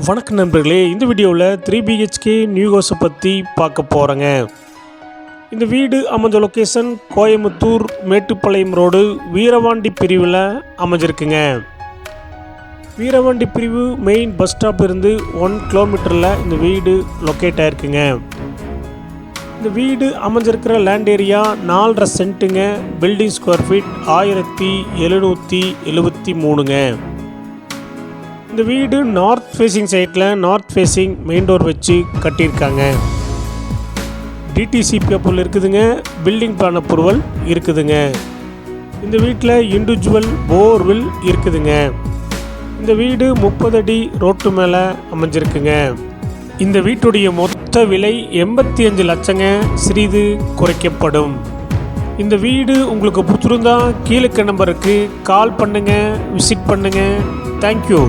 வணக்கம் நண்பர்களே இந்த வீடியோவில் த்ரீ பிஹெச்கே நியூ ஹவுஸை பற்றி பார்க்க போகிறேங்க இந்த வீடு அமைஞ்ச லொக்கேஷன் கோயம்புத்தூர் மேட்டுப்பாளையம் ரோடு வீரவாண்டி பிரிவில் அமைஞ்சிருக்குங்க. வீரவாண்டி பிரிவு மெயின் பஸ் ஸ்டாப் இருந்து ஒன் கிலோமீட்டரில் இந்த வீடு லொக்கேட் ஆயிருக்குங்க. இந்த வீடு அமைஞ்சிருக்கிற லேண்ட் ஏரியா நாலரை சென்ட்டுங்க பில்டிங் ஸ்கொயர் ஃபீட் ஆயிரத்தி எழுநூற்றி எழுபத்தி மூணுங்க. இந்த வீடு நார்த் ஃபேஸிங் சைட்டில் நார்த் ஃபேஸிங் மெயின் டோர் வச்சு கட்டியிருக்காங்க. டிடிசி பேப்பர் இருக்குதுங்க. பில்டிங் பிளான் அப்ரூவல் இருக்குதுங்க. இந்த வீட்டில் இண்டிவிஜுவல் போர்வில் இருக்குதுங்க. இந்த வீடு முப்பது அடி ரோட்டு மேலே அமைஞ்சிருக்குங்க. இந்த வீட்டுடைய மொத்த விலை எண்பத்தி அஞ்சு லட்சங்க. சிறிது குறைக்கப்படும். இந்த வீடு உங்களுக்கு பிடிச்சிருந்தா கீழே நம்பருக்கு கால் பண்ணுங்கள் விசிட் பண்ணுங்கள் தேங்க்யூ